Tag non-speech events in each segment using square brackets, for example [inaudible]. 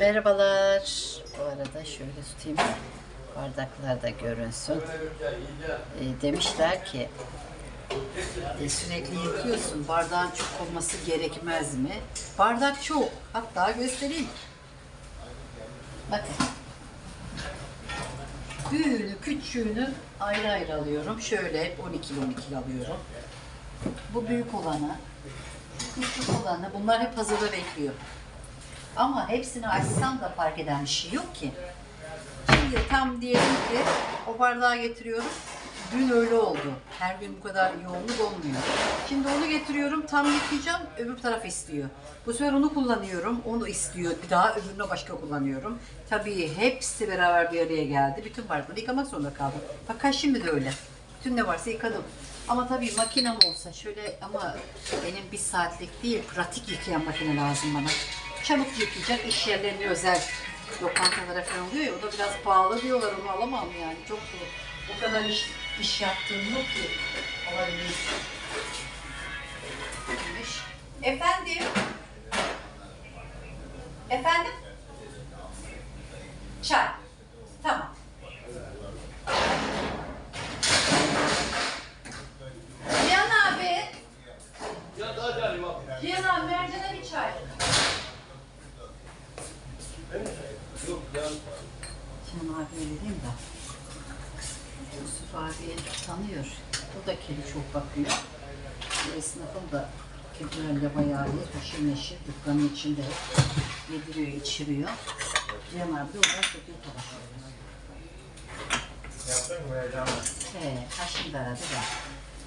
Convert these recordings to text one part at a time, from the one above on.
Merhabalar. Bu arada şöyle tutayım. Bardaklar da görünsün. Ee, demişler ki e, sürekli yıkıyorsun. Bardağın çok olması gerekmez mi? Bardak çok. Hatta göstereyim. Bakın. Büyüğünü, küçüğünü ayrı ayrı alıyorum. Şöyle 12 12 alıyorum. Bu büyük olanı, küçük olanı bunlar hep hazırda bekliyor. Ama hepsini açsam da fark eden bir şey yok ki. Şimdi tam diyelim ki o bardağı getiriyorum. Dün öyle oldu. Her gün bu kadar yoğunluk olmuyor. Şimdi onu getiriyorum tam yıkayacağım öbür taraf istiyor. Bu sefer onu kullanıyorum. Onu istiyor. Bir daha öbürüne başka kullanıyorum. Tabii hepsi beraber bir araya geldi. Bütün bardakları yıkamak zorunda kaldım. Fakat şimdi de öyle. Bütün ne varsa yıkadım. Ama tabii makinem olsa şöyle ama benim bir saatlik değil pratik yıkayan makine lazım bana. Çabuk yıkayacak iş yerlerine özel lokantalara falan oluyor ya o da biraz pahalı diyorlar onu alamam yani çok zor. O kadar iş, iş yaptığım yok ki alabilir. Neymiş? Efendim? Efendim? Çay. Tamam. Cihan abi. Cihan abi Mercan'a bir çay. Cihan abi öyle değil mi da? Yusuf abi tanıyor. O da kedi çok bakıyor. Bu Esnafım da kedilerle bayağı iyi. Haşır neşir dükkanın içinde yediriyor, içiriyor. Cihan abi de oradan çok iyi çalışıyor. Yaptın mı heyecanlı? He, ha şimdi aradı da.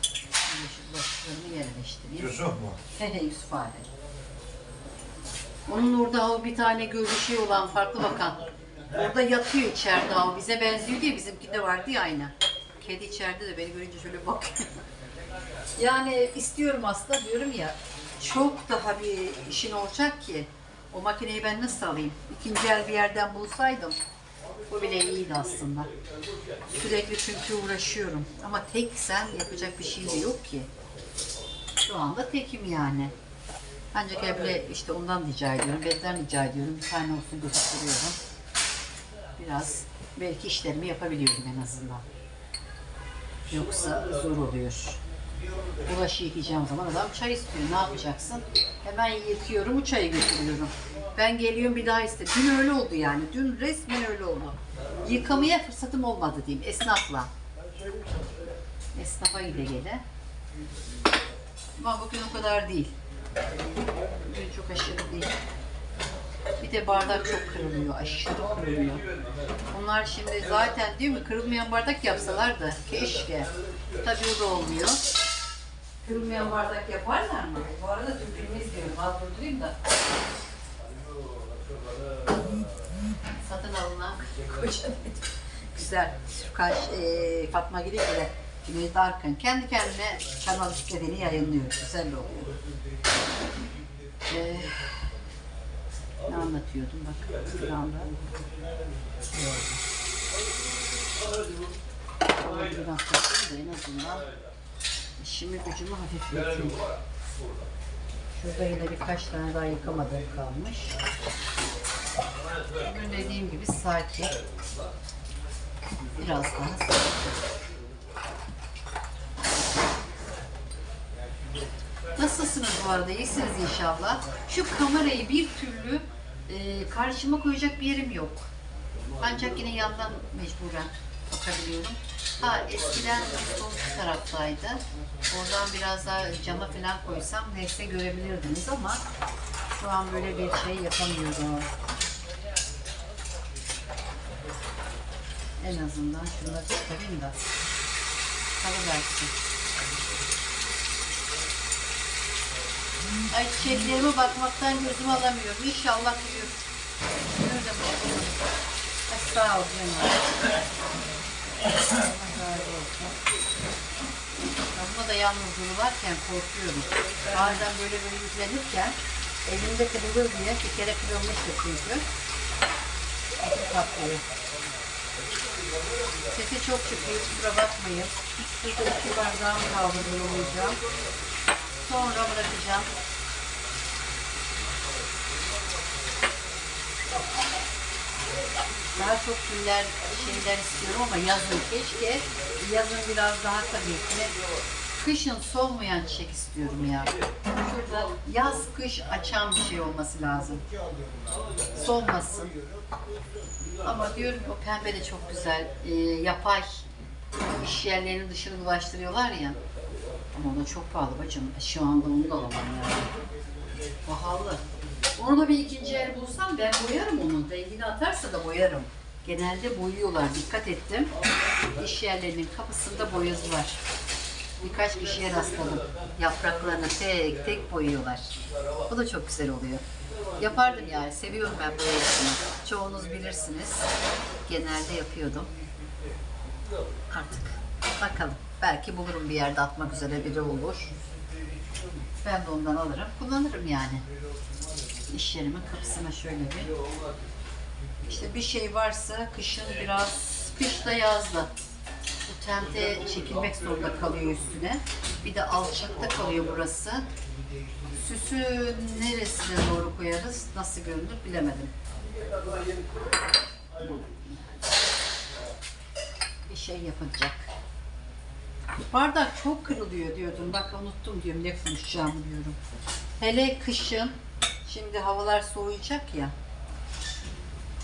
Şimdi şu bulaşıklarını yerleştireyim. Yusuf mu? He he Yusuf abi. Onun orada o bir tane gözü şey olan farklı bakan. Orada yatıyor içeride o. Bize benziyor diye bizimkinde vardı ya aynı. Kedi içeride de beni görünce şöyle bakıyor. yani istiyorum aslında diyorum ya. Çok daha bir işin olacak ki. O makineyi ben nasıl alayım? İkinci el bir yerden bulsaydım. Bu bile iyiydi aslında. Sürekli çünkü uğraşıyorum. Ama tek sen yapacak bir şey de yok ki. Şu anda tekim yani. Ancak evle işte ondan rica ediyorum, benden rica ediyorum. Bir tane olsun gösteriyorum. Biraz belki işlerimi yapabiliyorum en azından. Yoksa zor oluyor. Bulaşığı yıkayacağım zaman adam çay istiyor. Ne yapacaksın? Hemen yıkıyorum, o çayı götürüyorum. Ben geliyorum bir daha iste. Dün öyle oldu yani. Dün resmen öyle oldu. Yıkamaya fırsatım olmadı diyeyim esnafla. Esnafa gide gele. Ama bugün o kadar değil. Bugün çok aşırı değil. Bir de bardak çok kırılıyor, aşırı kırılıyor. Onlar şimdi zaten değil mi kırılmayan bardak yapsalar da keşke. Tabii o da olmuyor. Kırılmayan bardak yaparlar mı? Bu arada Türk filmi izliyorum. Az durdurayım da. Satın alınan koca Güzel. Kaş, e, Fatma Gül'ü bile Cüneyt Arkın kendi kendine kanal istediğini yayınlıyor. Güzel oluyor. Ee, ne anlatıyordum bak bir anda. Ama bir haftasını da en azından işimi gücümü hafifleteyim. Şurada yine birkaç tane daha yıkamadığım kalmış. Bugün dediğim gibi sakin. Biraz daha sakin. Nasılsınız bu arada? İyisiniz inşallah. Şu kamerayı bir türlü e, karşıma koyacak bir yerim yok. Ancak yine yandan mecburen bakabiliyorum. Ha eskiden sol taraftaydı. Oradan biraz daha cama falan koysam neyse görebilirdiniz ama şu an böyle bir şey yapamıyorum. En azından şunları çıkarayım da kalıversin. Ay çiçeklerime bakmaktan gözümü alamıyorum. İnşallah büyür. Büyür de bakalım. Sağ ol. Buna da yalnızlığı varken korkuyorum. Bazen böyle böyle yüklenirken elimde kırılır diye bir kere kırılmıştı çünkü. Patlıyor. Sesi çok çıkıyor, kusura bakmayın. Şurada iki bardağım kaldı doluyacağım. Sonra bırakacağım. Daha çok güller şeyler istiyorum ama yazın keşke yazın biraz daha tabii ki kışın solmayan çiçek istiyorum ya. Şurada yaz kış açan bir şey olması lazım. Solmasın. Ama diyorum o pembe de çok güzel. Ee, yapay iş yerlerinin dışını bulaştırıyorlar ya. Ama o da çok pahalı bacım. Şu anda onu da alamam yani. Pahalı. Onu da bir ikinci el bulsam ben boyarım onu. Rengini atarsa da boyarım. Genelde boyuyorlar. Dikkat ettim. İş yerlerinin kapısında boyası var. Birkaç kişiye rastladım. Yapraklarını tek tek boyuyorlar. O da çok güzel oluyor. Yapardım yani. Seviyorum ben boyasını. Çoğunuz bilirsiniz. Genelde yapıyordum. Artık bakalım. Belki bulurum bir yerde atmak üzere biri olur. Ben de ondan alırım. Kullanırım yani. İş yerimin kapısına şöyle bir. İşte bir şey varsa kışın biraz, kışta yazda. Bu tente çekilmek zorunda kalıyor üstüne. Bir de alçakta kalıyor burası. Süsü neresine doğru koyarız, nasıl görünür bilemedim. Bir şey yapacak. Bardak çok kırılıyor diyordum. Bak unuttum diyorum ne konuşacağımı diyorum. Hele kışın, şimdi havalar soğuyacak ya.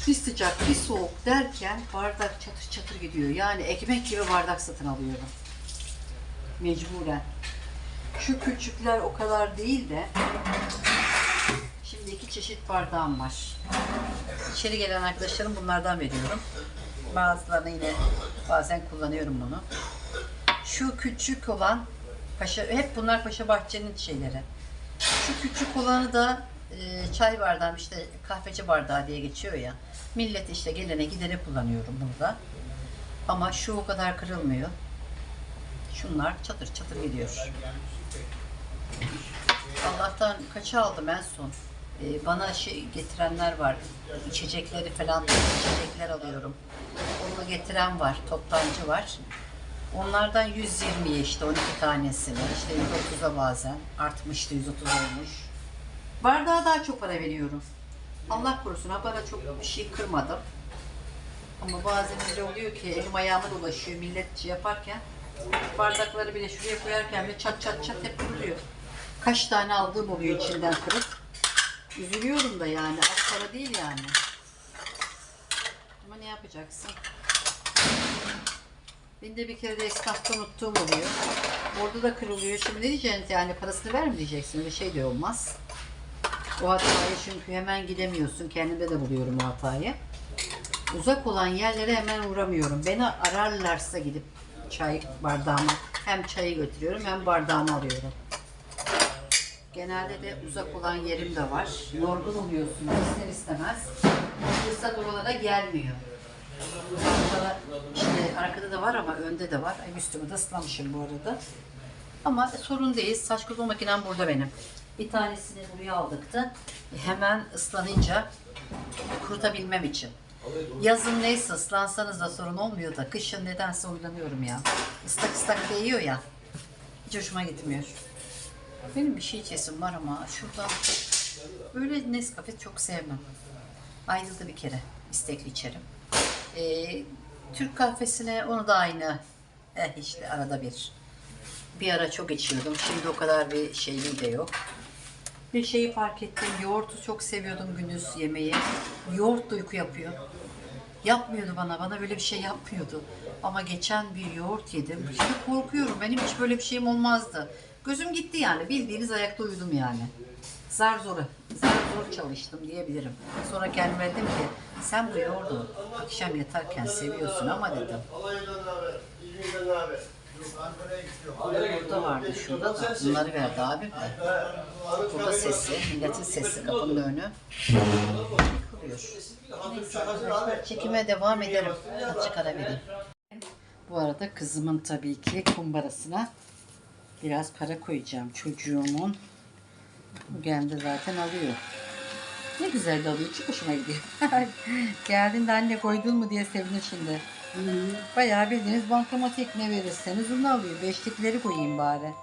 Bir sıcak bir soğuk derken bardak çatır çatır gidiyor. Yani ekmek gibi bardak satın alıyorum. Mecburen. Şu küçükler o kadar değil de şimdi iki çeşit bardağım var. İçeri gelen arkadaşlarım bunlardan veriyorum. Bazılarını yine bazen kullanıyorum bunu. Şu küçük olan Paşa, hep bunlar Paşa Bahçe'nin şeyleri. Şu küçük olanı da e, çay bardağı işte kahveci bardağı diye geçiyor ya. Millet işte gelene gidene kullanıyorum burada. Ama şu o kadar kırılmıyor. Şunlar çatır çatır gidiyor. Allah'tan kaça aldım en son. E, bana şey getirenler var. İçecekleri falan içecekler alıyorum. Onu getiren var. Toptancı var. Onlardan 120'ye işte 12 tanesini, işte 130'a bazen artmıştı 130 olmuş. Bardağa daha çok para veriyorum. Allah korusun ha bana çok bir şey kırmadım. Ama bazen öyle oluyor ki elim ayağıma dolaşıyor millet şey yaparken. Bardakları bile şuraya koyarken bile çat çat çat hep kırılıyor. Kaç tane aldığım oluyor içinden kırık. Üzülüyorum da yani az para değil yani. Ama ne yapacaksın? Binde bir kere de esnafta unuttuğum oluyor. Orada da kırılıyor. Şimdi ne diyeceksiniz yani parasını ver mi diyeceksin? Öyle şey de olmaz. O hatayı çünkü hemen gidemiyorsun. Kendimde de buluyorum o hatayı. Uzak olan yerlere hemen uğramıyorum. Beni ararlarsa gidip çay bardağıma hem çayı götürüyorum hem bardağımı alıyorum. Genelde de uzak olan yerim de var. Yorgun oluyorsunuz ister istemez. Fırsat oralara gelmiyor. Arkada, işte arkada da var ama önde de var. Ay üstümü de ıslamışım bu arada. Ama sorun değil. Saç kurutma makinem burada benim. Bir tanesini buraya aldık da hemen ıslanınca kurutabilmem için. Yazın neyse ıslansanız da sorun olmuyor da kışın nedense uylanıyorum ya. Islak ıslak değiyor ya. Hiç hoşuma gitmiyor. Benim bir şey içesim var ama şuradan böyle Nescafe çok sevmem. Ayda da bir kere istekli içerim. Ee, Türk kahvesine onu da aynı eh işte arada bir. Bir ara çok içiyordum. Şimdi o kadar bir şeyliği de yok. Bir şeyi fark ettim. Yoğurtu çok seviyordum gündüz yemeği. Yoğurt da uyku yapıyor. Yapmıyordu bana. Bana böyle bir şey yapmıyordu. Ama geçen bir yoğurt yedim. Şimdi korkuyorum. Benim hiç böyle bir şeyim olmazdı. Gözüm gitti yani. Bildiğiniz ayakta uyudum yani. Zar zor, zar zor çalıştım diyebilirim. Sonra kendime dedim ki sen bu yoğurdu akşam yatarken seviyorsun ama dedim. Burada vardı şurada da bunları verdi abim de. Burada sesi, milletin sesi kapının önü. Çekime devam ederim. Açık ara vereyim. Bu arada kızımın tabii ki kumbarasına biraz para koyacağım. Çocuğumun geldi zaten alıyor. Ne güzel de alıyor. Çok hoşuma gidiyor. [laughs] Geldiğinde anne koydun mu diye sevinir şimdi. Bayağı bildiğiniz bankamatik ne verirseniz onu alıyor. Beşlikleri koyayım bari.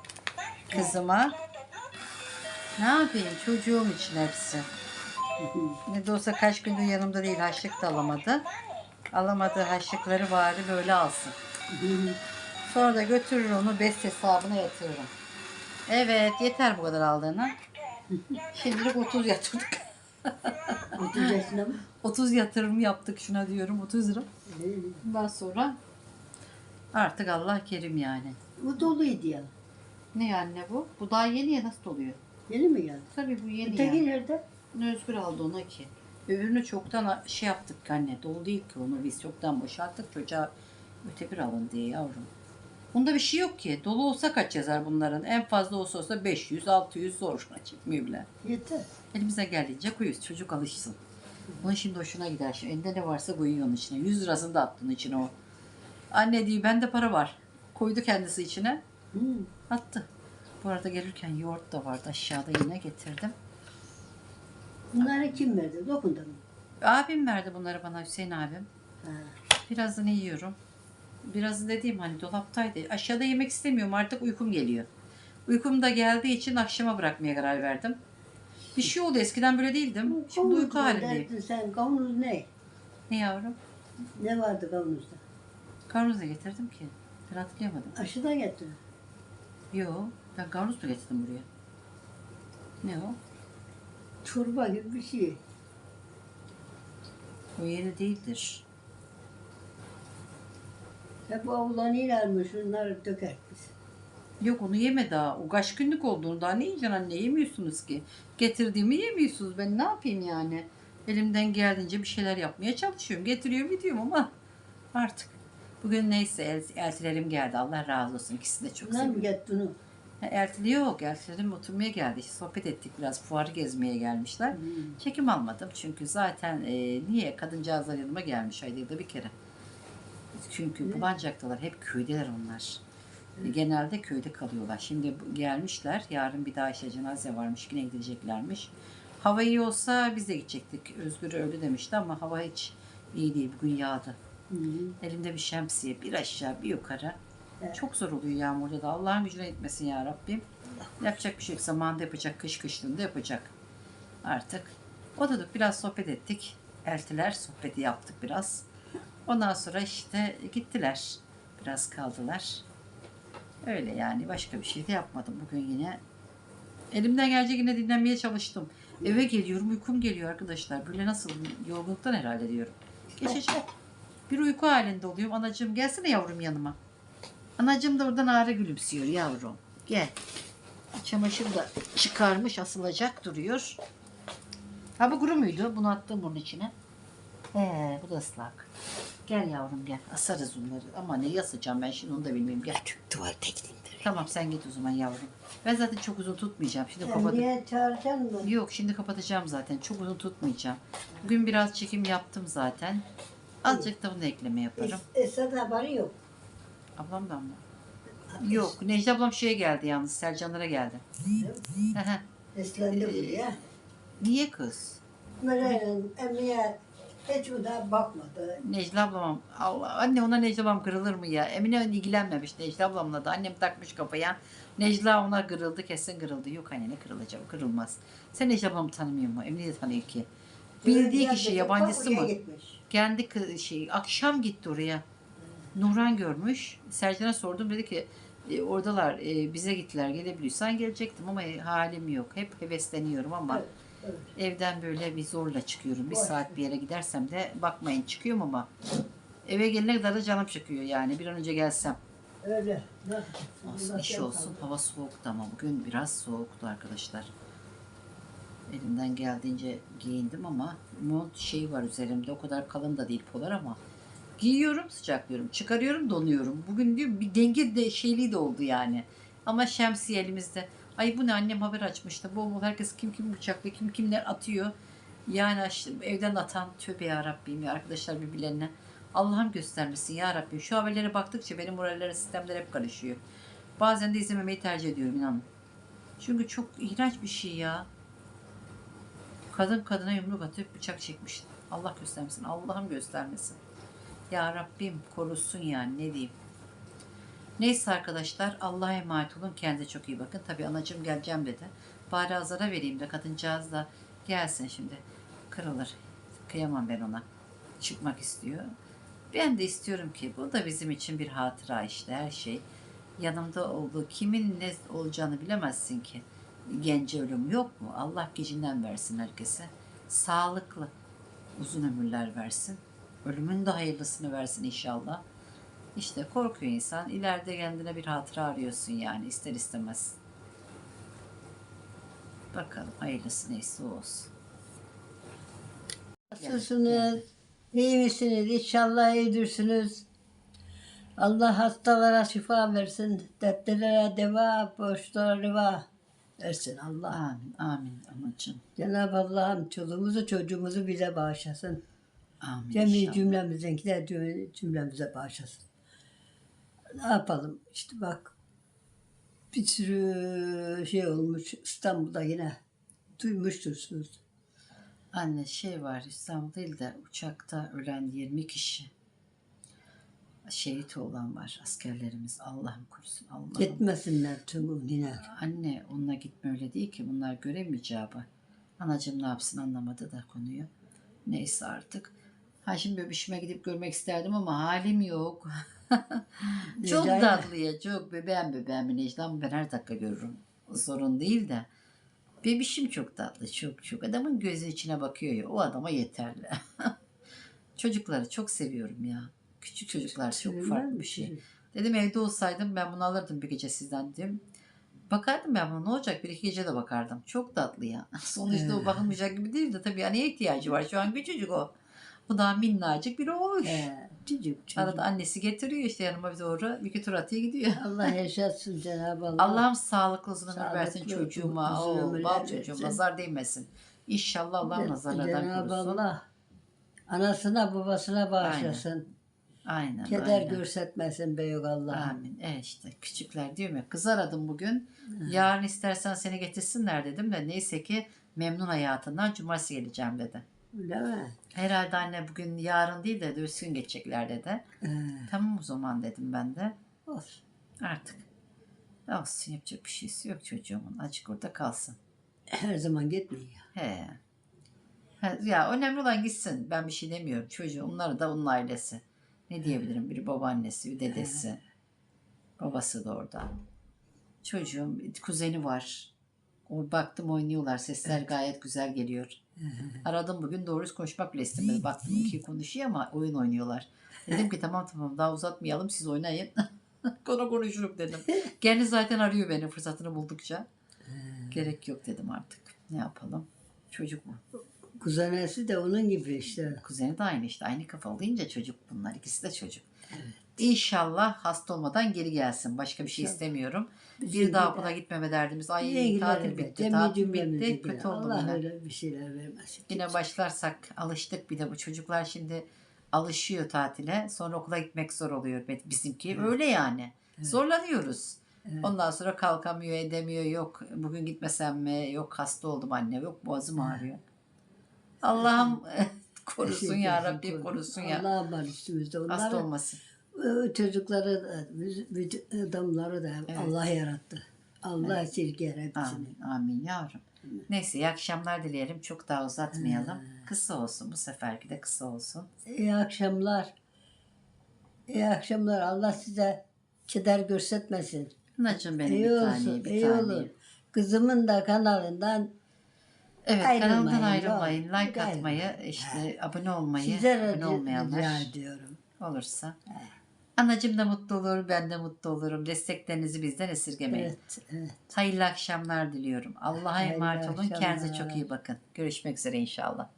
Kızıma. Ne yapayım? Çocuğum için hepsi. Ne de olsa kaç gündür yanımda değil. Haçlık da alamadı. Alamadığı haşlıkları bari böyle alsın. Sonra da götürür onu best hesabına yatırırım. Evet yeter bu kadar aldığına. Şimdilik 30 yatırdık. 30 yaşında mı? 30 yatırım yaptık şuna diyorum 30 lira. Bundan sonra artık Allah kerim yani. Bu doluydu ya. Ne anne bu? Bu daha yeni ya nasıl oluyor? Yeni mi geldi? Tabii bu yeni Öteki ya. nerede? Özgür aldı ona ki. Öbürünü çoktan şey yaptık anne. Dolu değil ki onu biz çoktan boşalttık. Çocuğa öte bir alın diye yavrum. Bunda bir şey yok ki. Dolu olsa kaç yazar bunların? En fazla olsa olsa 500, 600 zor. Çıkmıyor bile. Yeter. Elimize geldiğince koyuyoruz. Çocuk alışsın. Bunun şimdi hoşuna gider. Şimdi elinde ne varsa koyuyor onun içine. 100 lirasını da attın içine o. Anne diyor bende para var. Koydu kendisi içine. Hı. Attı. Bu arada gelirken yoğurt da vardı. Aşağıda yine getirdim. Bunları kim verdi? Dokunda mı? Abim verdi bunları bana Hüseyin abim. Ha. Birazını yiyorum. Birazını dediğim hani dolaptaydı. Aşağıda yemek istemiyorum artık uykum geliyor. Uykum da geldiği için akşama bırakmaya karar verdim. Bir şey oldu eskiden böyle değildim. Şimdi Kavunuz uyku halindeyim. derdin Sen kavunuz ne? Ne yavrum? Ne vardı kavunuzda? Da getirdim ki. Ben hatırlayamadım. Aşı da getir. Yo ben kavanoz mu getirdim buraya? Ne o? Çorba gibi bir şey. O yeni değildir. Hep avlanıyorlarmış. Şunları döker biz. Yok onu yeme daha. O kaç günlük olduğunu daha ne yiyeceksin anne? Yemiyorsunuz ki. Getirdiğimi yemiyorsunuz. Ben ne yapayım yani? Elimden geldiğince bir şeyler yapmaya çalışıyorum. Getiriyorum gidiyorum ama artık. Bugün neyse el, eltilerim geldi. Allah razı olsun. İkisini de çok seviyorum. getti bunu? Ha, Eltili yok. Eltilerim oturmaya geldi. İşte sohbet ettik biraz. Fuarı gezmeye gelmişler. Hı. Çekim almadım. Çünkü zaten e, niye? Kadıncağızlar yanıma gelmiş ayda yılda bir kere. Çünkü Bulancak'talar. Hep köydeler onlar. Genelde köyde kalıyorlar. Şimdi gelmişler. Yarın bir daha işte cenaze varmış. Yine gideceklermiş. Hava iyi olsa biz de gidecektik. Özgür öyle demişti ama hava hiç iyi değil. Bugün yağdı. Hı. Elimde bir şemsiye. Bir aşağı bir yukarı. Evet. Çok zor oluyor yağmurda da. Allah'ın gücüne etmesin ya Rabbim. Yapacak bir şey yok. Zamanında yapacak. Kış kışlığında yapacak. Artık. Oturduk biraz sohbet ettik. Eltiler sohbeti yaptık biraz. Ondan sonra işte gittiler. Biraz kaldılar. Öyle yani başka bir şey de yapmadım bugün yine. Elimden gelecek yine dinlenmeye çalıştım. Eve geliyorum uykum geliyor arkadaşlar. Böyle nasıl yorgunluktan herhalde diyorum. Geçecek. Bir uyku halinde oluyorum. Anacığım gelsene yavrum yanıma. Anacığım da oradan ağrı gülümsüyor yavrum. Gel. Çamaşır da çıkarmış asılacak duruyor. Ha bu kuru muydu? Bunu attım bunun içine. He bu da ıslak. Gel yavrum gel. Asarız bunları. Ama ne asacağım ben şimdi onu da bilmiyorum. Gel. Tuvalete gideyim de. Tamam sen git o zaman yavrum. Ben zaten çok uzun tutmayacağım. Şimdi kapat. Niye çağıracaksın mı? Yok şimdi kapatacağım zaten. Çok uzun tutmayacağım. Bugün biraz çekim yaptım zaten. Azıcık da bunu ekleme yaparım. Es Esad haberi yok. Ablamdan mı? Yok. Necla ablam şeye geldi yalnız. Sercanlara geldi. Eslendi buraya. Niye kız? Meryem emniye hiç bu da bakmadı. Necla ablam. Allah, anne ona Necla ablam kırılır mı ya? Emine ilgilenmemiş Necla ablamla da. Annem takmış kafaya. Necla ona kırıldı kesin kırıldı. Yok anne ne kırılacak? Kırılmaz. Sen Necla ablamı tanımıyor mu? Emine de tanıyor ki. Bildiği kişi yabancısı mı? Kendi kı- şey akşam gitti oraya. Nurhan görmüş. Sercan'a sordum dedi ki "E, oradalar e, bize gittiler gelebiliyorsan gelecektim ama halim yok. Hep hevesleniyorum ama Evet, evet. evden böyle bir zorla çıkıyorum. Bir saat bir yere gidersem de bakmayın çıkıyorum ama eve gelene kadar da canım çıkıyor yani bir an önce gelsem. Öyle. Allah iş olsun. Hava soğuktu ama bugün biraz soğuktu arkadaşlar. Elimden geldiğince giyindim ama mont şeyi var üzerimde. O kadar kalın da değil polar ama giyiyorum sıcaklıyorum. Çıkarıyorum donuyorum. Bugün diyor bir denge de şeyliği de oldu yani. Ama şemsiye elimizde. Ay bu ne annem haber açmıştı. Bol bol herkes kim kim bıçaklı kim kimler atıyor. Yani evden atan tövbe ya Rabbim ya arkadaşlar birbirlerine. Allah'ım göstermesin ya Rabbim. Şu haberlere baktıkça benim moraller sistemler hep karışıyor. Bazen de izlememeyi tercih ediyorum inanın. Çünkü çok iğrenç bir şey ya. Kadın kadına yumruk atıp bıçak çekmiş. Allah göstermesin. Allah'ım göstermesin. Ya Rabbim korusun yani ne diyeyim. Neyse arkadaşlar Allah'a emanet olun. Kendinize çok iyi bakın. Tabii anacığım geleceğim dedi. Bari azara vereyim de kadıncağız da gelsin şimdi. Kırılır. Kıyamam ben ona. Çıkmak istiyor. Ben de istiyorum ki bu da bizim için bir hatıra işte her şey. Yanımda olduğu kimin ne olacağını bilemezsin ki. Gence ölüm yok mu? Allah gecinden versin herkese. Sağlıklı uzun ömürler versin. Ölümün de hayırlısını versin inşallah. İşte korkuyor insan. İleride kendine bir hatıra arıyorsun yani ister istemez. Bakalım hayırlısı neyse o olsun. Nasılsınız? İyi misiniz? İnşallah iyidirsiniz. Allah hastalara şifa versin. Dertlilere deva, borçlara riva versin Allah. Amin, amin anacığım. Cenab-ı Allah'ım çoluğumuzu çocuğumuzu bize bağışlasın. Amin Cemi inşallah. cümlemizdenkiler cümle- cümlemize bağışlasın. Ne yapalım? İşte bak bir sürü şey olmuş İstanbul'da yine duymuştursunuz. Anne şey var İstanbul değil de uçakta ölen 20 kişi şehit olan var askerlerimiz Allah'ım korusun Allah'ım. Gitmesinler tüm yine. Anne onunla gitme öyle değil ki bunlar göremeyeceği. Anacığım ne yapsın anlamadı da konuyu. Neyse artık. Ha şimdi bebişime gidip görmek isterdim ama halim yok. [laughs] [laughs] çok tatlı ya çok bebeğim bebeğim Necla ama ben her dakika görürüm. Sorun değil de. Bebişim çok tatlı çok çok. Adamın gözü içine bakıyor ya o adama yeterli. [laughs] Çocukları çok seviyorum ya. Küçük çocuklar çok farklı bir şey. Dedim evde olsaydım ben bunu alırdım bir gece sizden dedim. Bakardım ben buna ne olacak bir iki gece de bakardım. Çok tatlı ya. [laughs] Sonuçta o bakılmayacak gibi değil de tabii anneye ihtiyacı var. Şu an küçücük o. Bu daha minnacık bir oğuş. Ee, çocuk. Arada annesi getiriyor işte yanıma doğru bir iki tur atıyor gidiyor. [laughs] Allah yaşatsın Cenab-ı Allah. Allah'ım sağlıklı uzun ömür versin çocuğuma. ömürler bal çocuğum nazar değmesin. İnşallah Allah nazarlardan Cenab-ı korusun. Allah anasına babasına bağışlasın. Aynen. Keder aynen. görsetmesin büyük Allah. Amin. E işte küçükler diyorum ya kız aradım bugün. Yarın istersen seni getirsinler dedim de neyse ki memnun hayatından cumartesi geleceğim dedi. Öyle mi? Herhalde anne bugün yarın değil de dört gün geçecekler dedi. Ee, Tamam o zaman dedim ben de. olsun. Artık. Olsun yapacak bir şeysi yok çocuğumun. Açık orada kalsın. Her zaman gitmiyor. He. Ha, Ya önemli olan gitsin. Ben bir şey demiyorum. Çocuğu onları da onun ailesi. Ne diyebilirim? Biri babaannesi, bir dedesi. Babası da orada. Çocuğum kuzeni var. O baktım oynuyorlar. Sesler gayet güzel geliyor. [laughs] Aradım bugün doğrusu konuşmak bile istemedi. Baktım iki konuşuyor ama oyun oynuyorlar. Dedim ki tamam tamam daha uzatmayalım siz oynayın. [laughs] Konu konuşurum dedim. [laughs] Kendi zaten arıyor beni fırsatını buldukça. Gerek yok dedim artık. Ne yapalım? Çocuk mu? Kuzenesi de onun gibi işte. Kuzeni de aynı işte. Aynı kafalı deyince çocuk bunlar. İkisi de çocuk. İnşallah hasta olmadan geri gelsin. Başka bir şey İnşallah. istemiyorum. Bizim bir daha gibi- okula gitmeme derdimiz. Ay tatil bitti. Tatil bitti. Kötü oldum Allah yine. öyle bir şeyler vermesin. Yine başlarsak alıştık bir de bu çocuklar şimdi alışıyor tatile. Sonra okula gitmek zor oluyor bizimki. Öyle yani. Zorlanıyoruz. Ondan sonra kalkamıyor, edemiyor. Yok bugün gitmesem mi? Yok hasta oldum anne. Yok boğazım ağrıyor. Allah'ım korusun ya ederim, Rabbi koru. korusun ya. Allah var üstümüzde. Hasta Onları, olmasın. o çocukları da, vüc- adamları da Evet. Allah yarattı. Allah esirger hepsini. Amin, amin yavrum. Neyse iyi akşamlar dileyelim. Çok daha uzatmayalım. Kısa olsun bu seferki de kısa olsun. İyi akşamlar. İyi akşamlar. Allah size keder görsetmesin. Anacığım benim iyi bir olsun, tane bir iyi tane. olur. Kızımın da kanalından Evet Ayrılmayın, kanalımdan doğru. ayrılmayın. Like Ayrılmayın. atmayı, işte abone olmayı, sizlere abone olmayanlar rica ediyorum. olursa. Anacığım da mutlu olur, ben de mutlu olurum. Desteklerinizi bizden esirgemeyin. Evet, evet. Hayırlı akşamlar diliyorum. Allah'a emanet olun. Kendinize çok iyi bakın. Görüşmek üzere inşallah.